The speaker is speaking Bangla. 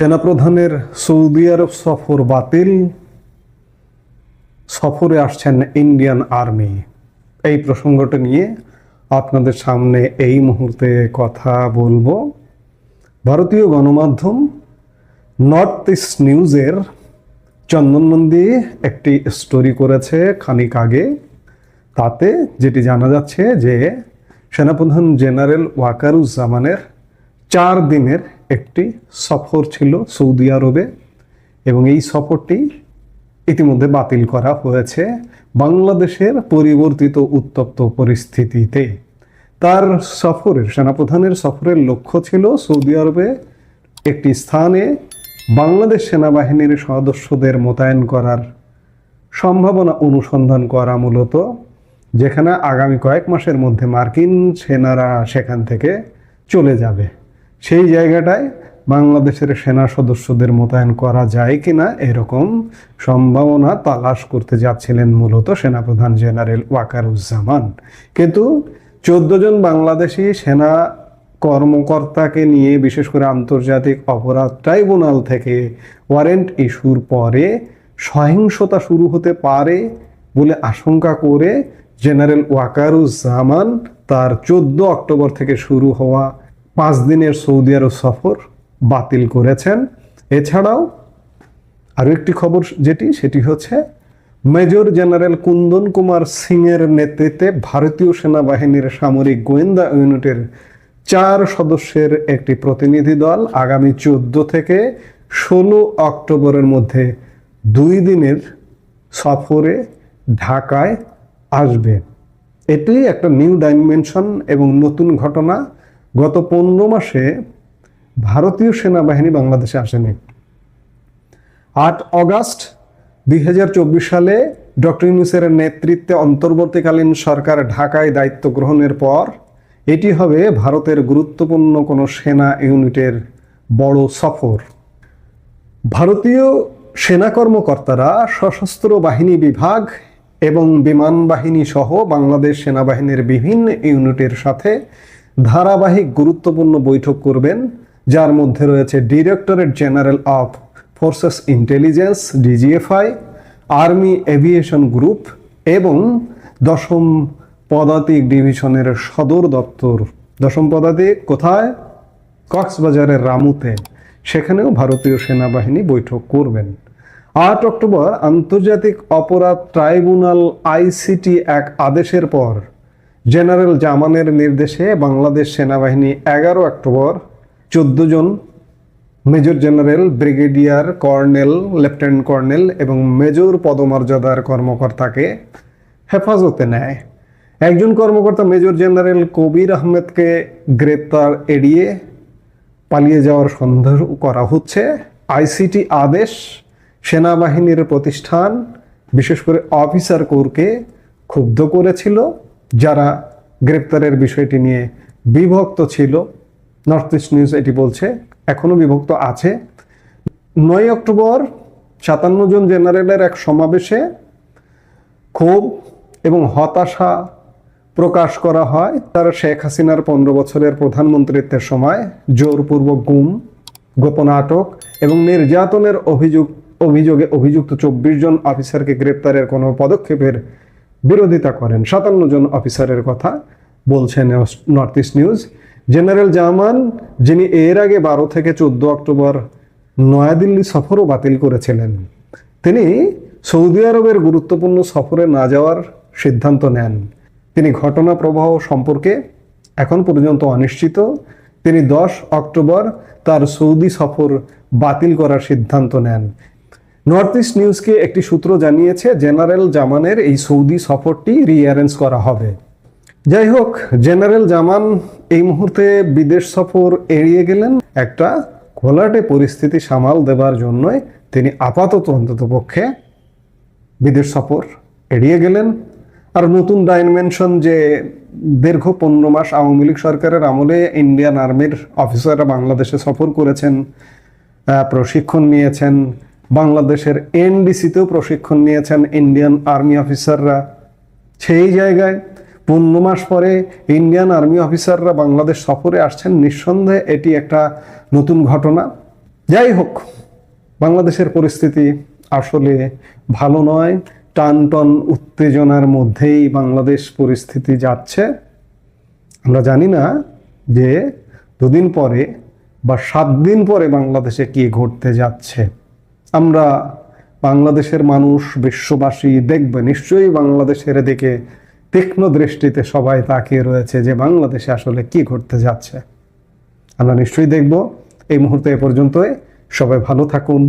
সেনাপ্রধানের সৌদি আরব সফর বাতিল। সফরে আসছেন ইন্ডিয়ান আর্মি। এই প্রসঙ্গটা নিয়ে আপনাদের সামনে এই মুহূর্তে কথা বলব। ভারতীয় গণমাধ্যম নর্থ ইস্ট নিউজের চন্দন নন্দী একটি স্টোরি করেছে খানিক আগে। তাতে যেটি জানা যাচ্ছে যে সেনাপ্রধান জেনারেল ওয়াকারুজ্জামানের চার দিনের একটি সফর ছিল সৌদি আরবে এবং এই সফরটি ইতিমধ্যে বাতিল করা হয়েছে বাংলাদেশের পরিবর্তিত উত্তপ্ত পরিস্থিতিতে। তার সফরের, সেনাপ্রধানের সফরের লক্ষ্য ছিল সৌদি আরবে একটি স্থানে বাংলাদেশ সেনাবাহিনীর সদস্যদের মোতায়েন করার সম্ভাবনা অনুসন্ধান করা মূলত, যেখানে আগামী কয়েক মাসের মধ্যে মার্কিন সেনারা সেখান থেকে চলে যাবে। সেই জায়গাটায় বাংলাদেশের সেনা সদস্যদের মোতায়েন করা যায় কিনা এরকম সম্ভাবনা তালাশ করতে যাচ্ছিলেন মূলত সেনাপ্রধান জেনারেল ওয়াকারুজ্জামান। কিন্তু চোদ্দ জন বাংলাদেশি সেনা কর্মকর্তাকে নিয়ে, বিশেষ করে আন্তর্জাতিক অপরাধ ট্রাইব্যুনাল থেকে ওয়ারেন্ট ইস্যুর পরে সহিংসতা শুরু হতে পারে বলে আশঙ্কা করে জেনারেল ওয়াকারুজ্জামান তার চোদ্দ অক্টোবর থেকে শুরু হওয়া পাঁচ দিনের সৌদি আরব সফর বাতিল করেছেন। এছাড়াও আরও একটি খবর যেটি, সেটি হচ্ছে মেজর জেনারেল কুন্দন কুমার সিংয়ের নেতৃত্বে ভারতীয় সেনাবাহিনীর সামরিক গোয়েন্দা ইউনিটের চার সদস্যের একটি প্রতিনিধি দল আগামী চোদ্দ থেকে ষোলো অক্টোবরের মধ্যে দুই দিনের সফরে ঢাকায় আসবে। এটি একটা নিউ ডাইমেনশন এবং নতুন ঘটনা। গত পনেরো মাসে ভারতীয় সেনাবাহিনী বাংলাদেশে আসেনি। আট অগাস্ট দুই হাজার চব্বিশ সালে ডক্টর ইউনুসের নেতৃত্বে অন্তর্বর্তীকালীন সরকার ঢাকায় দায়িত্ব গ্রহণের পর এটি হবে ভারতের গুরুত্বপূর্ণ কোনো সেনা ইউনিটের বড় সফর। ভারতীয় সেনা কর্মকর্তারা সশস্ত্র বাহিনী বিভাগ এবং বিমান বাহিনী সহ বাংলাদেশ সেনাবাহিনীর বিভিন্ন ইউনিটের সাথে ধারাবাহিক গুরুত্বপূর্ণ বৈঠক করবেন, যার মধ্যে রয়েছে directorate general of forces intelligence, DGFI, army aviation group এবং দশম পদাতিক ডিভিশনের সদর দপ্তর। দশম পদাতিক কোথায়? কক্সবাজারের রামুতে। সেখানেও ভারতীয় সেনাবাহিনী বৈঠক করবেন। আট অক্টোবর আন্তর্জাতিক অপরাধ ট্রাইব্যুনাল আইসিটি এক আদেশের পর জেনারেল জামানের নির্দেশে বাংলাদেশ সেনাবাহিনী এগারো অক্টোবর চোদ্দ জন major general, brigadier colonel, lieutenant colonel এবং মেজর পদমর্যাদার কর্মকর্তাকে হেফাজতে নেয়। একজন কর্মকর্তা মেজর জেনারেল কবির আহমেদকে গ্রেপ্তার এড়িয়ে পালিয়ে যাওয়ার সন্দেহ করা হচ্ছে। আইসিটি আদেশ, সেনাবাহিনীর প্রতিষ্ঠান, বিশেষ করে অফিসার কোরকে ক্ষুব্ধ করেছিল। যারা গ্রেপ্তারের বিষয়টি নিয়ে বিভক্ত ছিল নর্থ ইস্ট নিউজ এটি বলছে, এখনও বিভক্ত আছে। নয় অক্টোবর সাতান্ন জন জেনারেলের এক সমাবেশে ক্ষোভ এবং হতাশা প্রকাশ করা হয়। তার শেখ হাসিনার পনেরো বছরের প্রধানমন্ত্রিত্বের সময় জোরপূর্বক গুম গোপন আটক এবং নির্যাতনের অভিযোগ অভিযোগে অভিযুক্ত চব্বিশ জন অফিসারকে গ্রেপ্তারের কোনো পদক্ষেপের বিরোধিতা করেন। সাতান্ন জন অফিসারের কথা বলছেন north east news. General Zaman, যিনি এর আগে বারো থেকে চোদ্দ অক্টোবর নয়াদিল্লি সফরও বাতিল করেছিলেন, তিনি সৌদি আরবের গুরুত্বপূর্ণ সফরে না যাওয়ার সিদ্ধান্ত নেন। তিনি ঘটনা প্রবাহ সম্পর্কে এখন পর্যন্ত অনিশ্চিত। তিনি দশ অক্টোবর তার সৌদি সফর বাতিল করার সিদ্ধান্ত নেন। নর্থ ইস্ট নিউজকে একটি সূত্র জানিয়েছে জেনারেল জামানের এই সৌদি সফরটি রিঅ্যারেঞ্জ করা হবে। যাই হোক জেনারেল জামান এই মুহূর্তে বিদেশ সফর এড়িয়ে গেলেন। একটা ঘোলাটে পরিস্থিতি সামাল দেবার জন্যই তিনি আপাতত অন্তত পক্ষে বিদেশ সফর এড়িয়ে গেলেন। আর নতুন ডাইমেনশন যে দীর্ঘ পনেরো মাস আওয়ামী লীগ সরকারের আমলে ইন্ডিয়ান আর্মির অফিসাররা বাংলাদেশে সফর করেছেন প্রশিক্ষণ নিয়েছেন বাংলাদেশের এনডিসিতেও প্রশিক্ষণ নিয়েছেন ইন্ডিয়ান আর্মি অফিসাররা। সেই জায়গায় পূর্ণ মাস পরে ইন্ডিয়ান আর্মি অফিসাররা বাংলাদেশ সফরে আসছেন। নিঃসন্দেহে এটি একটা নতুন ঘটনা। যাই হোক, বাংলাদেশের পরিস্থিতি আসলে ভালো নয়। টান টন উত্তেজনার মধ্যেই বাংলাদেশ পরিস্থিতি যাচ্ছে। আমরা জানি না যে দুদিন পরে বা সাত দিন পরে বাংলাদেশে কি ঘটতে যাচ্ছে। আমরা বাংলাদেশের মানুষ, বিশ্ববাসী দেখবে, নিশ্চয়ই বাংলাদেশের দিকে তীক্ষ্ণ দৃষ্টিতে সবাই তাকিয়ে রয়েছে যে বাংলাদেশে আসলে কি ঘটতে যাচ্ছে। আমরা নিশ্চয়ই দেখব। এই মুহূর্তে এ পর্যন্তই। সবাই ভালো থাকুন।